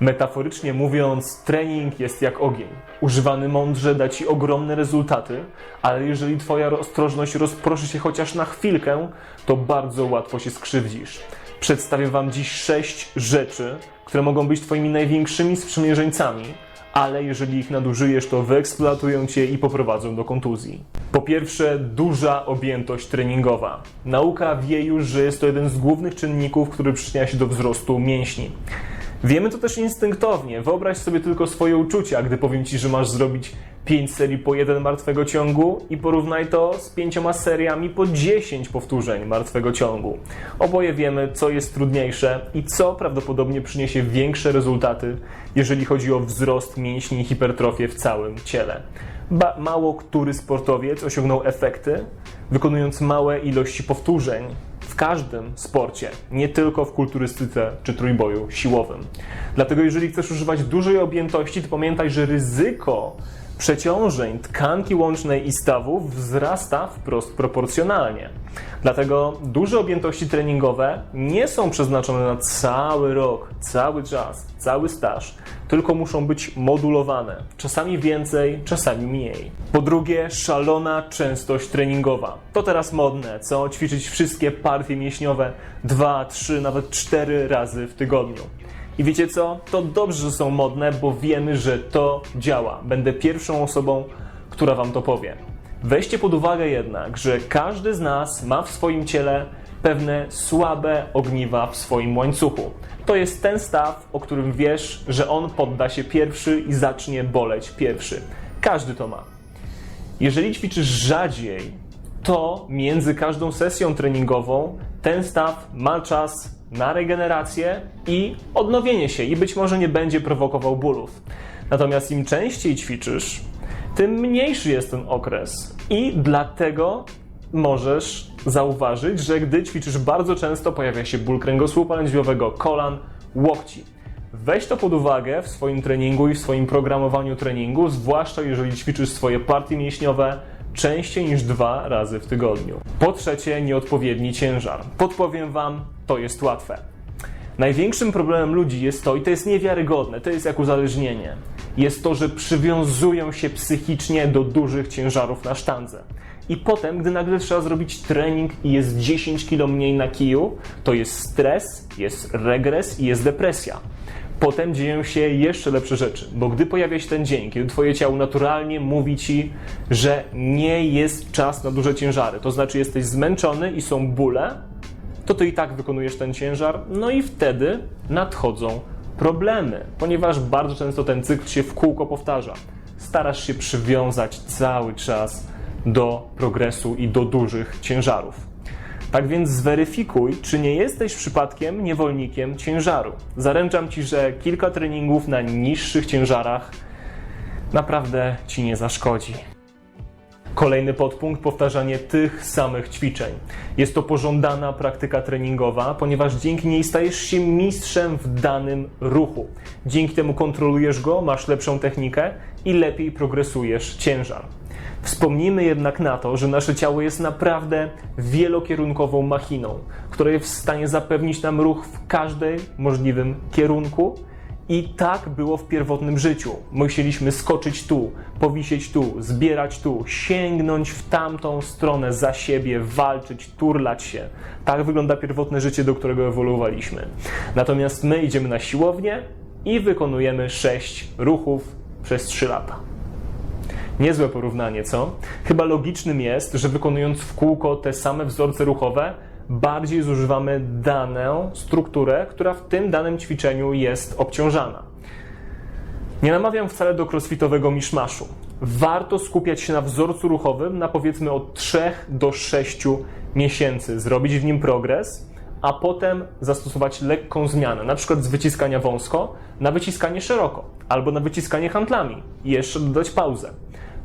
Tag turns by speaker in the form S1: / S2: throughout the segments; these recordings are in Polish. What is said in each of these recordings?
S1: Metaforycznie mówiąc, trening jest jak ogień. Używany mądrze da ci ogromne rezultaty, ale jeżeli twoja ostrożność rozproszy się chociaż na chwilkę, to bardzo łatwo się skrzywdzisz. Przedstawię wam dziś sześć rzeczy, które mogą być twoimi największymi sprzymierzeńcami, ale jeżeli ich nadużyjesz, to wyeksploatują cię i poprowadzą do kontuzji. Po pierwsze, duża objętość treningowa. Nauka wie już, że jest to jeden z głównych czynników, który przyczynia się do wzrostu mięśni. Wiemy to też instynktownie. Wyobraź sobie tylko swoje uczucia, gdy powiem ci, że masz zrobić 5 serii po jeden martwego ciągu i porównaj to z pięcioma seriami po 10 powtórzeń martwego ciągu. Oboje wiemy, co jest trudniejsze i co prawdopodobnie przyniesie większe rezultaty, jeżeli chodzi o wzrost mięśni i hipertrofię w całym ciele. Ba mało który sportowiec osiągnął efekty, wykonując małe ilości powtórzeń w każdym sporcie, nie tylko w kulturystyce czy trójboju siłowym. Dlatego jeżeli chcesz używać dużej objętości, to pamiętaj, że ryzyko przeciążeń tkanki łącznej i stawów wzrasta wprost proporcjonalnie. Dlatego duże objętości treningowe nie są przeznaczone na cały rok, cały czas, cały staż, tylko muszą być modulowane. Czasami więcej, czasami mniej. Po drugie, szalona częstość treningowa. To teraz modne, co? Ćwiczyć wszystkie partie mięśniowe 2, 3, nawet 4 razy w tygodniu. I wiecie co? To dobrze, że są modne, bo wiemy, że to działa. Będę pierwszą osobą, która Wam to powie. Weźcie pod uwagę jednak, że każdy z nas ma w swoim ciele pewne słabe ogniwa w swoim łańcuchu. To jest ten staw, o którym wiesz, że on podda się pierwszy i zacznie boleć pierwszy. Każdy to ma. Jeżeli ćwiczysz rzadziej, to między każdą sesją treningową ten staw ma czas na regenerację i odnowienie się i być może nie będzie prowokował bólów. Natomiast im częściej ćwiczysz, tym mniejszy jest ten okres i dlatego możesz zauważyć, że gdy ćwiczysz bardzo często pojawia się ból kręgosłupa lędźwiowego, kolan, łokci. Weź to pod uwagę w swoim treningu i w swoim programowaniu treningu, zwłaszcza jeżeli ćwiczysz swoje partie mięśniowe częściej niż dwa razy w tygodniu. Po trzecie, nieodpowiedni ciężar. Podpowiem Wam, to jest łatwe. Największym problemem ludzi jest to, i to jest niewiarygodne, to jest jak uzależnienie, jest to, że przywiązują się psychicznie do dużych ciężarów na sztandze. I potem, gdy nagle trzeba zrobić trening i jest 10 kg mniej na kiju, to jest stres, jest regres i jest depresja. Potem dzieją się jeszcze lepsze rzeczy, bo gdy pojawia się ten dzień, kiedy Twoje ciało naturalnie mówi Ci, że nie jest czas na duże ciężary, to znaczy jesteś zmęczony i są bóle, to Ty i tak wykonujesz ten ciężar, no i wtedy nadchodzą problemy, ponieważ bardzo często ten cykl się w kółko powtarza. Starasz się przywiązać cały czas do progresu i do dużych ciężarów. Tak więc zweryfikuj, czy nie jesteś przypadkiem niewolnikiem ciężaru. Zaręczam ci, że kilka treningów na niższych ciężarach naprawdę ci nie zaszkodzi. Kolejny podpunkt powtarzanie tych samych ćwiczeń. Jest to pożądana praktyka treningowa, ponieważ dzięki niej stajesz się mistrzem w danym ruchu. Dzięki temu kontrolujesz go, masz lepszą technikę i lepiej progresujesz ciężar. Wspomnijmy jednak na to, że nasze ciało jest naprawdę wielokierunkową machiną, która jest w stanie zapewnić nam ruch w każdym możliwym kierunku. I tak było w pierwotnym życiu. Musieliśmy skoczyć tu, powisieć tu, zbierać tu, sięgnąć w tamtą stronę za siebie, walczyć, turlać się. Tak wygląda pierwotne życie, do którego ewoluowaliśmy. Natomiast my idziemy na siłownię i wykonujemy sześć ruchów przez trzy lata. Niezłe porównanie, co? Chyba logicznym jest, że wykonując w kółko te same wzorce ruchowe, bardziej zużywamy daną strukturę, która w tym danym ćwiczeniu jest obciążana. Nie namawiam wcale do crossfitowego miszmaszu. Warto skupiać się na wzorcu ruchowym na powiedzmy od 3 do 6 miesięcy, zrobić w nim progres, a potem zastosować lekką zmianę, na przykład z wyciskania wąsko na wyciskanie szeroko, albo na wyciskanie handlami i jeszcze dodać pauzę.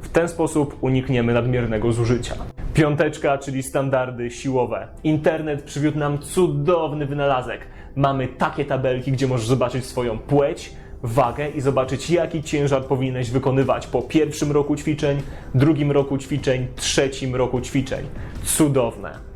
S1: W ten sposób unikniemy nadmiernego zużycia. Piąteczka, czyli standardy siłowe. Internet przywiódł nam cudowny wynalazek. Mamy takie tabelki, gdzie możesz zobaczyć swoją płeć, wagę i zobaczyć, jaki ciężar powinieneś wykonywać po pierwszym roku ćwiczeń, drugim roku ćwiczeń, trzecim roku ćwiczeń. Cudowne.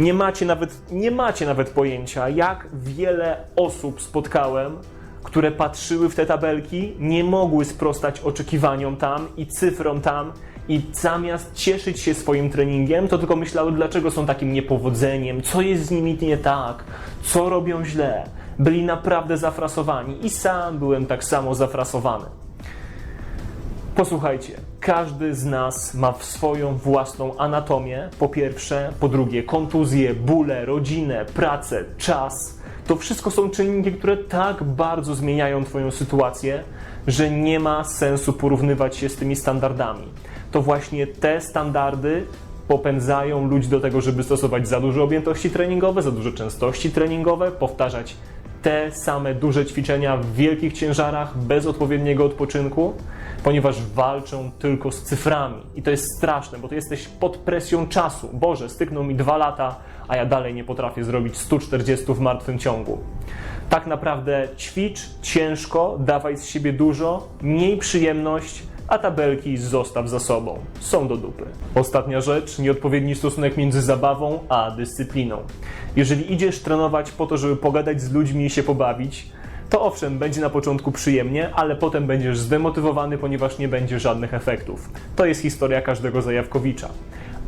S1: Nie macie nawet, nie macie nawet pojęcia, jak wiele osób spotkałem, które patrzyły w te tabelki, nie mogły sprostać oczekiwaniom tam i cyfrom tam. I zamiast cieszyć się swoim treningiem, to tylko myślały, dlaczego są takim niepowodzeniem, co jest z nimi nie tak, co robią źle. Byli naprawdę zafrasowani i sam byłem tak samo zafrasowany. Posłuchajcie, każdy z nas ma swoją własną anatomię, po pierwsze, po drugie, kontuzje, bóle, rodzinę, pracę, czas. To wszystko są czynniki, które tak bardzo zmieniają Twoją sytuację, że nie ma sensu porównywać się z tymi standardami. To właśnie te standardy popędzają ludzi do tego, żeby stosować za duże objętości treningowe, za duże częstości treningowe, powtarzać te same duże ćwiczenia w wielkich ciężarach bez odpowiedniego odpoczynku, ponieważ walczą tylko z cyframi. I to jest straszne, bo ty jesteś pod presją czasu. Boże, stykną mi dwa lata, a ja dalej nie potrafię zrobić 140 w martwym ciągu. Tak naprawdę ćwicz ciężko, dawaj z siebie dużo, miej przyjemność, a tabelki zostaw za sobą. Są do dupy. Ostatnia rzecz, nieodpowiedni stosunek między zabawą a dyscypliną. Jeżeli idziesz trenować po to, żeby pogadać z ludźmi i się pobawić, to owszem, będzie na początku przyjemnie, ale potem będziesz zdemotywowany, ponieważ nie będzie żadnych efektów. To jest historia każdego zajawkowicza.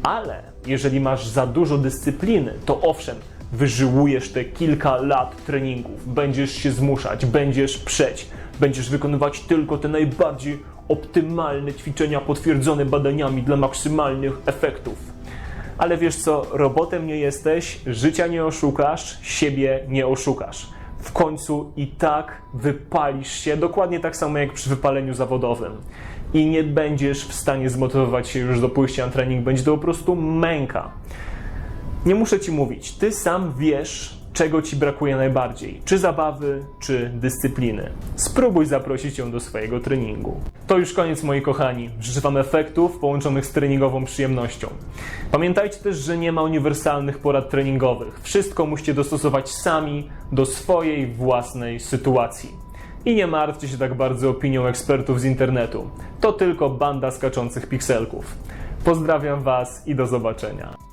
S1: Ale jeżeli masz za dużo dyscypliny, to owszem, wyżyłujesz te kilka lat treningów, będziesz się zmuszać, będziesz przeć, będziesz wykonywać tylko te najbardziej optymalne ćwiczenia potwierdzone badaniami dla maksymalnych efektów. Ale wiesz co, robotem nie jesteś, życia nie oszukasz, siebie nie oszukasz. W końcu i tak wypalisz się, dokładnie tak samo jak przy wypaleniu zawodowym. I nie będziesz w stanie zmotywować się już do pójścia na trening, będzie to po prostu męka. Nie muszę ci mówić, ty sam wiesz, czego ci brakuje najbardziej: czy zabawy, czy dyscypliny. Spróbuj zaprosić ją do swojego treningu. To już koniec, moi kochani. Życzę Wam efektów połączonych z treningową przyjemnością. Pamiętajcie też, że nie ma uniwersalnych porad treningowych. Wszystko musicie dostosować sami do swojej własnej sytuacji. I nie martwcie się tak bardzo opinią ekspertów z internetu. To tylko banda skaczących pikselków. Pozdrawiam Was i do zobaczenia.